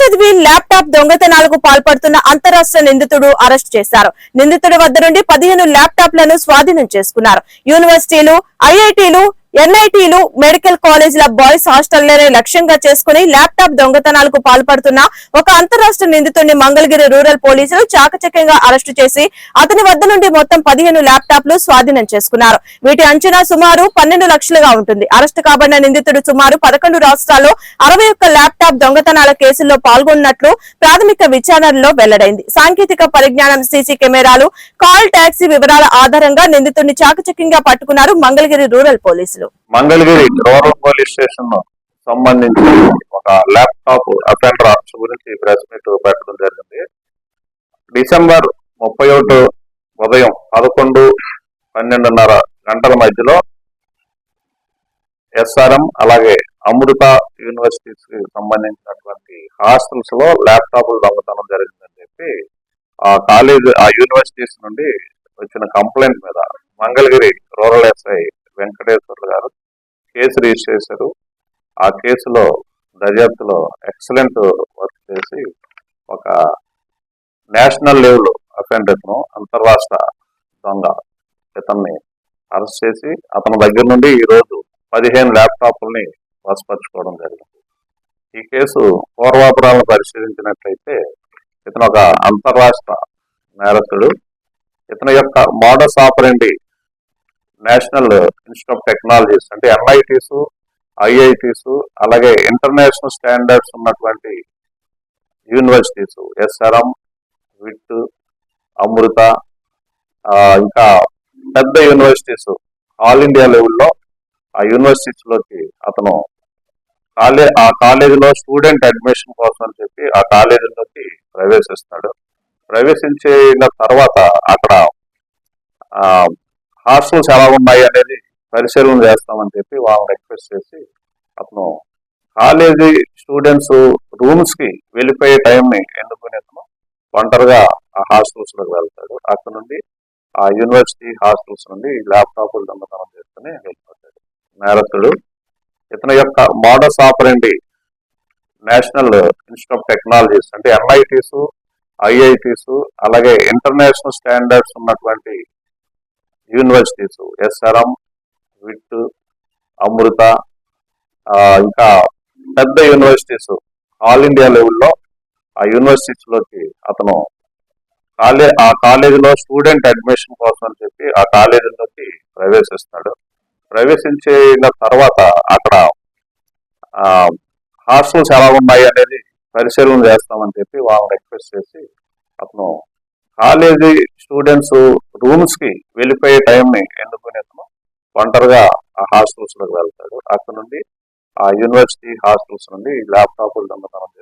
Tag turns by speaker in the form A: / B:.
A: చదివి ల్యాప్టాప్ దొంగతనాలకు పాల్పడుతున్న అంతరాష్ట్ర నిందితుడు అరెస్ట్ చేశారు. నిందితుడి వద్ద నుండి పదిహేను ల్యాప్టాప్లను స్వాధీనం చేసుకున్నారు. యూనివర్సిటీలు ఐఐటీలు ఎన్ఐటీలు మెడికల్ కాలేజీల బాయ్స్ హాస్టళ్ళనే లక్ష్యంగా చేసుకుని ల్యాప్టాప్ దొంగతనాలకు పాల్పడుతున్న ఒక అంతరాష్ట్ర నిందితుడిని మంగళగిరి రూరల్ పోలీసులు చాకచక్యంగా అరెస్టు చేసి అతని వద్ద నుండి మొత్తం పదిహేను ల్యాప్టాప్లు స్వాధీనం చేసుకున్నారు. వీటి అంచనా సుమారు పన్నెండు లక్షలుగా ఉంటుంది. అరెస్టు కాబడిన నిందితుడు సుమారు పదకొండు రాష్ట్రాల్లో అరవై ఒక్క ల్యాప్టాప్ దొంగతనాల కేసుల్లో పాల్గొన్నట్లు ప్రాథమిక విచారణలో వెల్లడైంది. సాంకేతిక పరిజ్ఞానం సీసీ కెమెరాలు కాల్ టాక్సీ వివరాల ఆధారంగా నిందితుడిని చాకచక్యంగా పట్టుకున్నారు మంగళగిరి రూరల్ పోలీసులు.
B: మంగళగిరి రూరల్ పోలీస్ స్టేషన్ సంబంధించి ఒక ల్యాప్టాప్ అఫెండర్ అరెస్ట్ గురించి ప్రెస్ మీట్ పెట్టడం జరిగింది. డిసెంబర్ ముప్పై ఒకటి ఉదయం పదకొండు పన్నెండున్నర గంటల మధ్యలో ఎస్ఆర్ఎం అలాగే అమృత యూనివర్సిటీస్కి సంబంధించినటువంటి హాస్టల్స్లో ల్యాప్టాప్లు దొంగతనం జరిగిందని చెప్పి ఆ కాలేజ్ ఆ యూనివర్సిటీస్ నుండి వచ్చిన కంప్లైంట్ మీద మంగళగిరి రూరల్ ఎస్ఐ వెంకటేశ్వర్లు గారు కేసు రిజిస్టర్ చేశారు. ఆ కేసులో దర్యాప్తులో ఎక్సలెంట్ వర్క్ చేసి ఒక నేషనల్ లెవెల్ అఫెండర్ను అంతర్రాష్ట్ర దొంగ ఇతన్ని అరెస్ట్ చేసి అతని దగ్గర నుండి ఈరోజు పదిహేను ల్యాప్టాప్లని వసపరుచుకోవడం జరిగింది. ఈ కేసు పూర్వాపురాలను పరిశీలించినట్లయితే ఇతను ఒక అంతర్రాష్ట్ర నేరస్తుడు. ఇతని యొక్క modus operandi national institute of technologies అంటే ఎన్ఐటీస్ ఐఐటీస్ అలాగే ఇంటర్నేషనల్ స్టాండర్డ్స్ ఉన్నటువంటి యూనివర్సిటీస్ ఎస్ఆర్ఎం విట్ అమృత ఇంకా పెద్ద యూనివర్సిటీస్ ఆల్ ఇండియా లెవెల్లో ఆ యూనివర్సిటీస్లోకి అతను కాలే ఆ కాలేజీలో స్టూడెంట్ అడ్మిషన్ కోసం అని చెప్పి ఆ కాలేజీలోకి ప్రవేశిస్తాడు. ప్రవేశించిన తర్వాత అక్కడ హాస్టల్స్ ఎలా ఉన్నాయి అనేది పరిశీలన చేస్తామని చెప్పి వాళ్ళని రిక్వెస్ట్ చేసి అతను కాలేజీ స్టూడెంట్స్ రూమ్స్కి వెళ్ళిపోయే టైంని ఎన్నుకుని అతను ఒంటరిగా ఆ హాస్టల్స్లోకి వెళ్తాడు. అక్కడ నుండి ఆ యూనివర్సిటీ హాస్టల్స్ నుండి ల్యాప్టాప్లు దొంగతనం చేసుకుని వెళ్ళిపోతాడు. నేరస్తుడు ఇతని యొక్క modus operandi national institute of technologies అంటే ఎన్ఐటీస్ ఐఐటీస్ అలాగే ఇంటర్నేషనల్ స్టాండర్డ్స్ ఉన్నటువంటి యూనివర్సిటీస్. ఎస్ఆర్ఎం విట్ అమృత ఇంకా పెద్ద యూనివర్సిటీస్. ఆల్ ఇండియా లెవెల్లో ఆ యూనివర్సిటీస్లోకి అతను కాలే ఆ కాలేజీలో స్టూడెంట్ అడ్మిషన్ కోసం అని చెప్పి ఆ కాలేజీలోకి ప్రవేశిస్తాడు. ప్రవేశించిన తర్వాత అక్కడ హాస్టల్స్ ఎలా ఉన్నాయి అనేది పరిశీలన చేస్తామని చెప్పి వాళ్ళని రిక్వెస్ట్ చేసి అతను కాలేజీ స్టూడెంట్స్ రూమ్స్కి వెళ్ళిపోయే టైంని ఎన్నుకుని అతను ఒంటరిగా ఆ హాస్టల్స్లోకి వెళ్తాడు. అక్కడ నుండి ఆ యూనివర్సిటీ హాస్టల్స్ నుండి ల్యాప్టాప్లు దొంగతనం